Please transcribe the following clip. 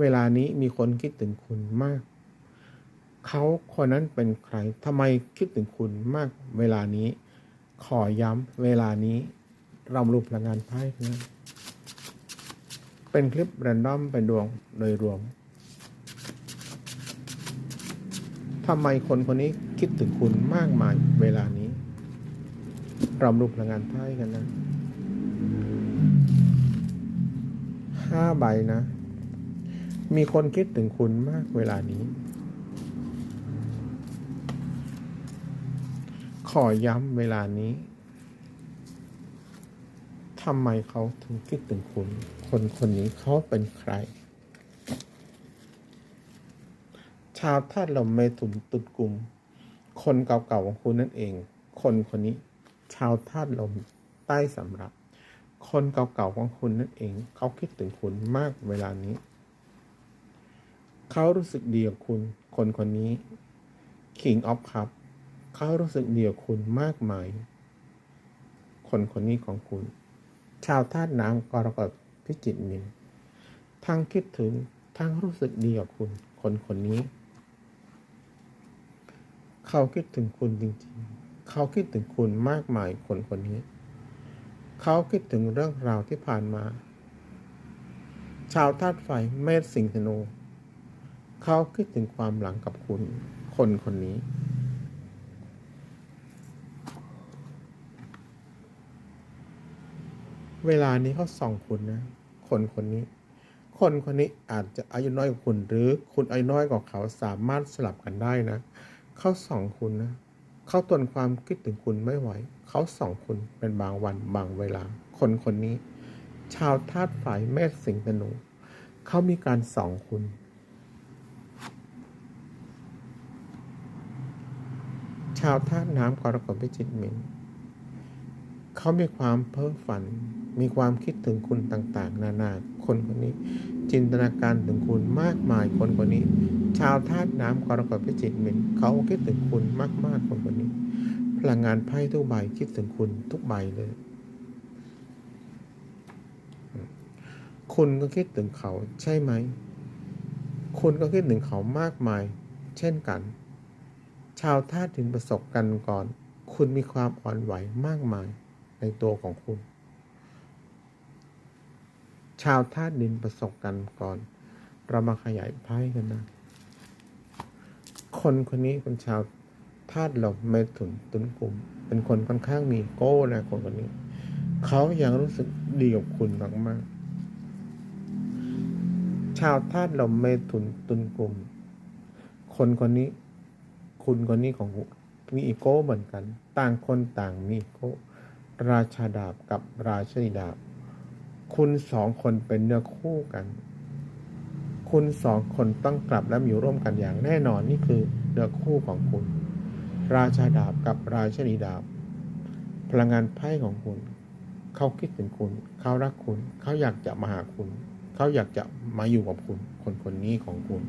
เวลานี้มีคนคิดถึงคุณมาก เขาคนนั้นเป็นใครทำไมคิดถึงคุณมาก เวลานี้ ขอย้ำเวลานี้ เรารูปพลังงานไพ่นะเป็นคลิปแรนดอมเป็นดวงโดยรวมทำไมคนคนนี้คิดถึงคุณมากมายเวลานี้เรารูปพลังงานไพ่กันนะห้าใบนะ มีคนคิดถึงคุณมากเวลานี้ ขอย้ำเวลานี้ทำไมเขาถึงคิดถึงคุณ คนคนนี้เขาเป็นใคร ชาวธาตุลมเมถุนตุดกลุ่ม คนเก่าๆของคุณนั่นเอง คนคนนี้ ชาวธาตุลมใต้สำรับ คนเก่าๆของคุณนั่นเอง เขาคิดถึงคุณมากเวลานี้ เขารู้สึกดีกับคุณ คนคนนี้ King of Cup เขารู้สึกดีกับคุณมากมาย คนคนนี้ของคุณ ชาวธาตุน้ำกรกฎพิจิตมินทั้งคิดถึงทั้งรู้สึกดีกับคุณ คนคนนี้ เขาคิดถึงคุณจริงๆ เขาคิดถึงคุณมากมายคนคนนี้ เขาคิดถึงเรื่องราวที่ผ่านมา ชาวธาตุไฟเมษสิงห์ธนู เขาคิดถึงความหลังกับคุณคนคนนี้ เวลานี้เขาส่องคุณนะ คนคนนี้ คนคนนี้อาจจะอายุน้อยกว่าคุณ หรือคุณอายุน้อยกว่าเขาสามารถสลับกันได้นะ เขาส่องคุณนะ เขาทนความคิดถึงคุณไม่ไหว เขาส่องคุณเป็นบางวันบางเวลา คนคนนี้ ชาวธาตุไฟเมษสิงห์ธนูเขามีการส่องคุณ ชาวธาตุน้ำกรกฎพิจิตมินเขามีความเพ้อฝัน มีความคิดถึงคุณต่างๆ นานาคนคนนี้ จินตนาการถึงคุณมากมายคนคนนี้ ชาวธาตุน้ำกรกฎพิจิตมินเขาคิดถึงคุณมากๆคนคนนี้ พลังงานไพ่ทุกใบคิดถึงคุณทุกใบเลย คุณก็คิดถึงเขาใช่ไหม คุณก็คิดถึงเขามากมาย เช่นกัน ชาวธาตุดินประสบกันก่อน คุณมีความอ่อนไหวมากมายในตัวของคุณ ชาวธาตุดินประสบกันก่อน เรามาขยายไพ่กันนะ คนคนนี้เป็นชาวธาตุลมเมถุนตุนกลุ่ม เป็นคนค่อนข้างมีโก้นะคนคนนี้ เขายังรู้สึกดีกับคุณมากๆ ชาวธาตุลมเมถุนตุนกลุ่ม คนคนนี้ คุณคนนี้ของคุณมีอีโก้เหมือนกัน ต่างคนต่างมีอีโก้ราชาดาบกับราชนีดาบ คุณสองคนเป็นเนื้อคู่กัน คุณสองคนต้องกลับและอยู่ร่วมกันอย่างแน่นอนนี่คือเนื้อคู่ของคุณ ราชาดาบกับราชนีดาบ พลังงานไพ่ของคุณ เขาคิดถึงคุณ เขารักคุณ เขาอยากจะมาหาคุณ เขาอยากจะมาอยู่กับคุณ คนคนนี้ของคุณ